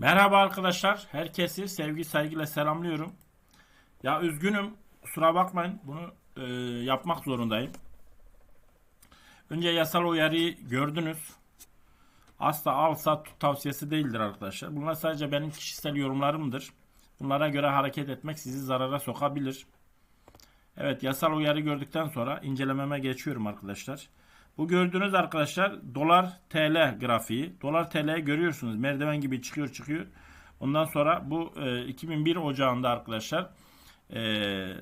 Merhaba arkadaşlar. Herkesi sevgi saygıyla selamlıyorum. Ya üzgünüm. Kusura bakmayın. Bunu e, yapmak zorundayım. Önce yasal uyarıyı gördünüz. Asla al sat tavsiyesi değildir arkadaşlar. Bunlar sadece benim kişisel yorumlarımdır. Bunlara göre hareket etmek sizi zarara sokabilir. Evet yasal uyarı gördükten sonra incelememe geçiyorum arkadaşlar. Bu gördüğünüz arkadaşlar dolar TL grafiği. Dolar TL'yi görüyorsunuz. Merdiven gibi çıkıyor çıkıyor. Ondan sonra bu e, 2001 Ocağı'nda arkadaşlar e,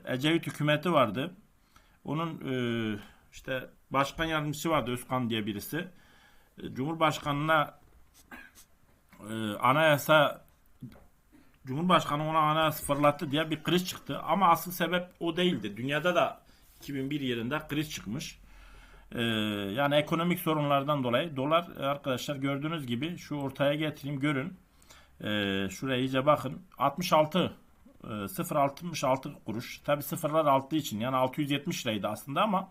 Ecevit hükümeti vardı. Onun e, işte başkan yardımcısı vardı Özkan diye birisi. E, Cumhurbaşkanına e, anayasa Cumhurbaşkanı ona anayasa fırlattı diye bir kriz çıktı. Ama asıl sebep o değildi. Dünyada da 2001 yılında kriz çıkmış. Ee, yani ekonomik sorunlardan dolayı dolar e, arkadaşlar gördüğünüz gibi şu ortaya getireyim görün. Ee, şuraya iyice bakın. 66 e, 0.66 kuruş. Tabi sıfırlar arttığı için yani 670 liraydı aslında ama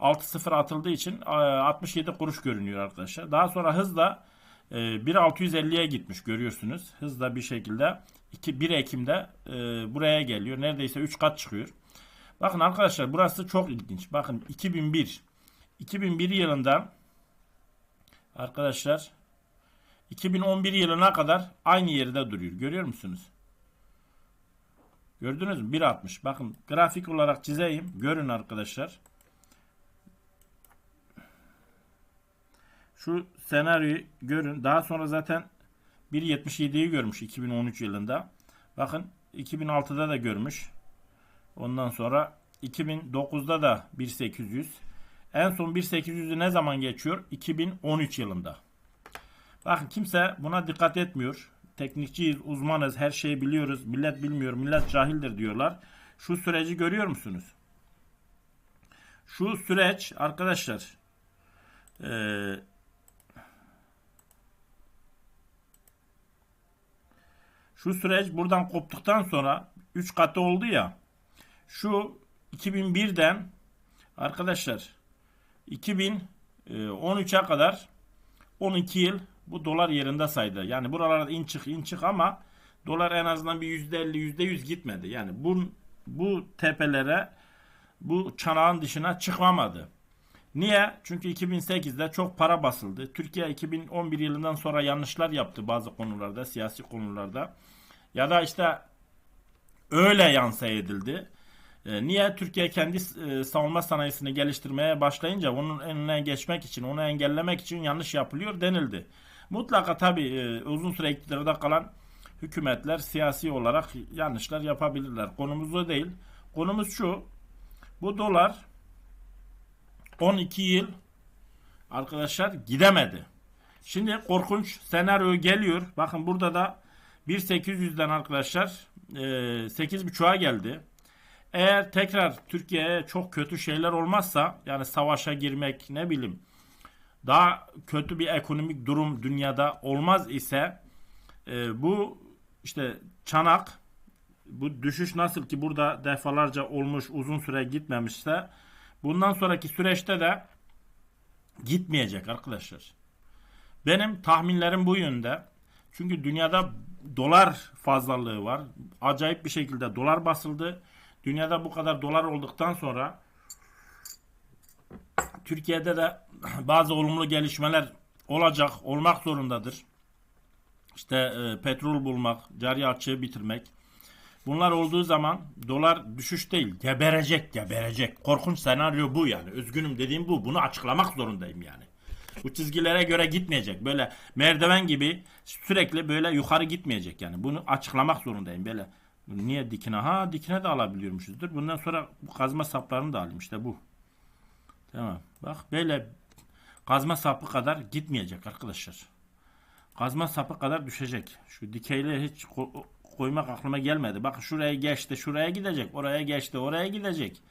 6 sıfır atıldığı için e, 67 kuruş görünüyor arkadaşlar. Daha sonra hızla e, 1.650'ye gitmiş görüyorsunuz. Hızla bir şekilde 2, 1 Ekim'de e, buraya geliyor. Neredeyse 3 kat çıkıyor. Bakın arkadaşlar burası çok ilginç. Bakın 2001 2001 yılında arkadaşlar 2011 yılına kadar aynı yerde duruyor. Görüyor musunuz? Gördünüz mü? 1.60. Bakın grafik olarak çizeyim. Görün arkadaşlar. Şu senaryoyu görün. Daha sonra zaten 1.77'yi görmüş 2013 yılında. Bakın 2006'da da görmüş. Ondan sonra 2009'da da 1.800. En son 1.800'ü ne zaman geçiyor? 2013 yılında. Bakın kimse buna dikkat etmiyor. Teknikçiyiz, uzmanız, her şeyi biliyoruz. Millet bilmiyor, millet cahildir diyorlar. Şu süreci görüyor musunuz? Şu süreç arkadaşlar eee şu süreç buradan koptuktan sonra 3 katı oldu ya şu 2001'den arkadaşlar 2013'e kadar 12 yıl bu dolar yerinde saydı. Yani buralarda in çık in çık ama dolar en azından bir %50 %100 gitmedi. Yani bu bu tepelere bu çanağın dışına çıkmamadı. Niye? Çünkü 2008'de çok para basıldı. Türkiye 2011 yılından sonra yanlışlar yaptı bazı konularda, siyasi konularda. Ya da işte öyle yansa edildi. E, niye? Türkiye kendi e, savunma sanayisini geliştirmeye başlayınca onun önüne geçmek için, onu engellemek için yanlış yapılıyor denildi. Mutlaka tabii e, uzun süre iktidarda kalan hükümetler siyasi olarak yanlışlar yapabilirler. Konumuz o değil. Konumuz şu. Bu dolar 12 yıl arkadaşlar gidemedi. Şimdi korkunç senaryo geliyor. Bakın burada da 1.800'den arkadaşlar e, 8.5'a geldi. Eğer tekrar Türkiye'ye çok kötü şeyler olmazsa yani savaşa girmek ne bileyim daha kötü bir ekonomik durum dünyada olmaz ise e, bu işte çanak bu düşüş nasıl ki burada defalarca olmuş uzun süre gitmemişse bundan sonraki süreçte de gitmeyecek arkadaşlar. Benim tahminlerim bu yönde. Çünkü dünyada dolar fazlalığı var. Acayip bir şekilde dolar basıldı. Dünyada bu kadar dolar olduktan sonra Türkiye'de de bazı olumlu gelişmeler olacak, olmak zorundadır. İşte e, petrol bulmak, cari açığı bitirmek. Bunlar olduğu zaman dolar düşüş değil, geberecek, geberecek. Korkunç senaryo bu yani. Üzgünüm dediğim bu. Bunu açıklamak zorundayım yani. Bu çizgilere göre gitmeyecek. Böyle merdiven gibi sürekli böyle yukarı gitmeyecek yani. Bunu açıklamak zorundayım böyle. Niye dikine? Ha dikine de alabiliyormuşuzdur. Bundan sonra kazma saplarını da alayım işte bu. Tamam. Bak böyle kazma sapı kadar gitmeyecek arkadaşlar. Kazma sapı kadar düşecek. Şu dikeyleri hiç ko- koymak aklıma gelmedi. Bak şuraya geçti, şuraya gidecek, oraya geçti, oraya gidecek.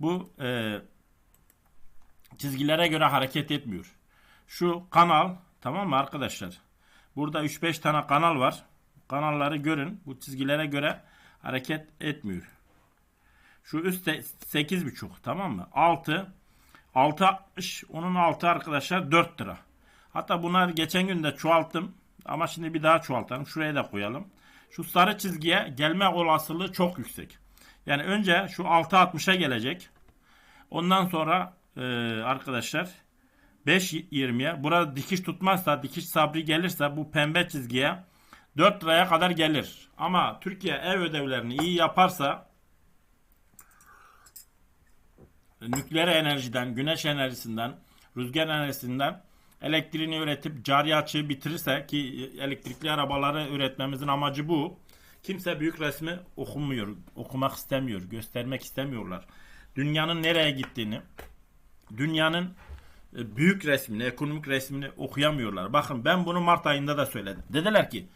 Bu e, çizgilere göre hareket etmiyor. Şu kanal tamam mı arkadaşlar? Burada 3-5 tane kanal var. Kanalları görün. Bu çizgilere göre hareket etmiyor. Şu üstte 8.5 tamam mı? 6 6.60 onun altı arkadaşlar 4 lira. Hatta bunlar geçen gün de çoğalttım. Ama şimdi bir daha çoğaltalım. Şuraya da koyalım. Şu sarı çizgiye gelme olasılığı çok yüksek. Yani önce şu 6.60'a gelecek. Ondan sonra e, arkadaşlar 5.20'ye burada dikiş tutmazsa dikiş sabri gelirse bu pembe çizgiye 4 liraya kadar gelir. Ama Türkiye ev ödevlerini iyi yaparsa nükleer enerjiden, güneş enerjisinden, rüzgar enerjisinden elektriğini üretip cari açığı bitirirse ki elektrikli arabaları üretmemizin amacı bu. Kimse büyük resmi okumuyor, okumak istemiyor, göstermek istemiyorlar. Dünyanın nereye gittiğini, dünyanın e, büyük resmini, ekonomik resmini okuyamıyorlar. Bakın ben bunu Mart ayında da söyledim. Dediler ki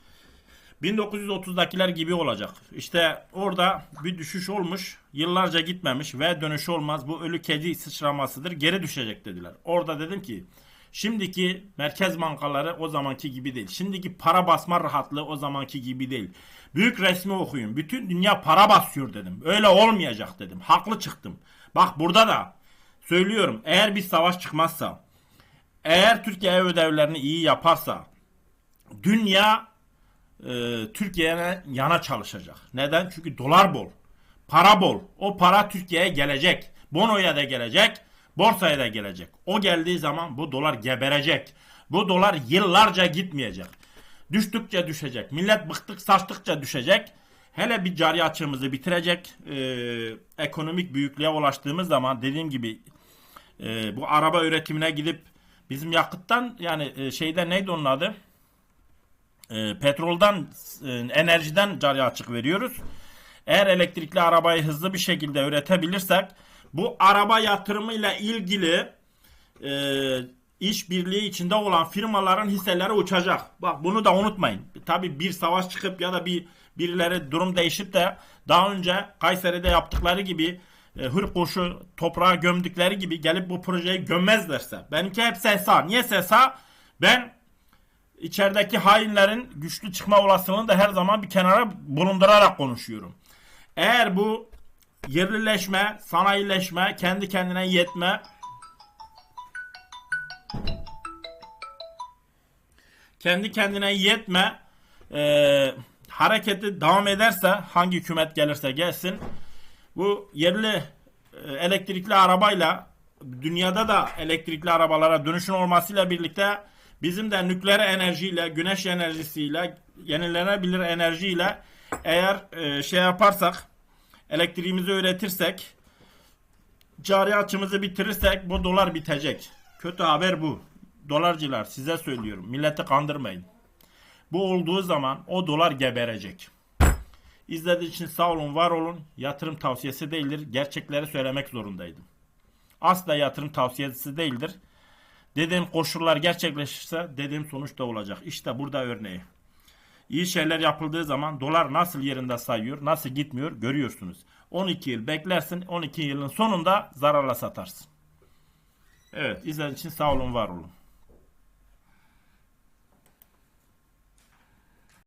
1930'dakiler gibi olacak. İşte orada bir düşüş olmuş. Yıllarca gitmemiş ve dönüş olmaz. Bu ölü kedi sıçramasıdır. Geri düşecek dediler. Orada dedim ki şimdiki merkez bankaları o zamanki gibi değil. Şimdiki para basma rahatlığı o zamanki gibi değil. Büyük resmi okuyun. Bütün dünya para basıyor dedim. Öyle olmayacak dedim. Haklı çıktım. Bak burada da söylüyorum. Eğer bir savaş çıkmazsa eğer Türkiye ev ödevlerini iyi yaparsa dünya e, Türkiye'ye yana çalışacak. Neden? Çünkü dolar bol. Para bol. O para Türkiye'ye gelecek. Bono'ya da gelecek. Borsaya da gelecek. O geldiği zaman bu dolar geberecek. Bu dolar yıllarca gitmeyecek. Düştükçe düşecek. Millet bıktık saçtıkça düşecek. Hele bir cari açığımızı bitirecek. E, ekonomik büyüklüğe ulaştığımız zaman dediğim gibi e, bu araba üretimine gidip bizim yakıttan yani e, şeyde neydi onun adı? E, petroldan e, enerjiden cari açık veriyoruz. Eğer elektrikli arabayı hızlı bir şekilde üretebilirsek bu araba yatırımıyla ilgili e, işbirliği içinde olan firmaların hisseleri uçacak. Bak bunu da unutmayın. Tabi bir savaş çıkıp ya da bir birileri durum değişip de daha önce Kayseri'de yaptıkları gibi e, hır koşu toprağa gömdükleri gibi gelip bu projeyi gömmezlerse. Benimki hep SESA. Niye SESA? Ben içerideki hainlerin güçlü çıkma olasılığını da her zaman bir kenara bulundurarak konuşuyorum. Eğer bu yerlileşme, sanayileşme, kendi kendine yetme kendi kendine yetme e, hareketi devam ederse hangi hükümet gelirse gelsin bu yerli e, elektrikli arabayla dünyada da elektrikli arabalara dönüşün olmasıyla birlikte Bizim de nükleer enerjiyle, güneş enerjisiyle, yenilenebilir enerjiyle eğer e, şey yaparsak, elektriğimizi üretirsek, cari açımızı bitirirsek bu dolar bitecek. Kötü haber bu. Dolarcılar size söylüyorum. Milleti kandırmayın. Bu olduğu zaman o dolar geberecek. İzlediğiniz için sağ olun, var olun. Yatırım tavsiyesi değildir. Gerçekleri söylemek zorundaydım. Asla yatırım tavsiyesi değildir. Dediğim koşullar gerçekleşirse dediğim sonuç da olacak. İşte burada örneği. İyi şeyler yapıldığı zaman dolar nasıl yerinde sayıyor, nasıl gitmiyor görüyorsunuz. 12 yıl beklersin, 12 yılın sonunda zararla satarsın. Evet, izlediğiniz için sağ olun, var olun.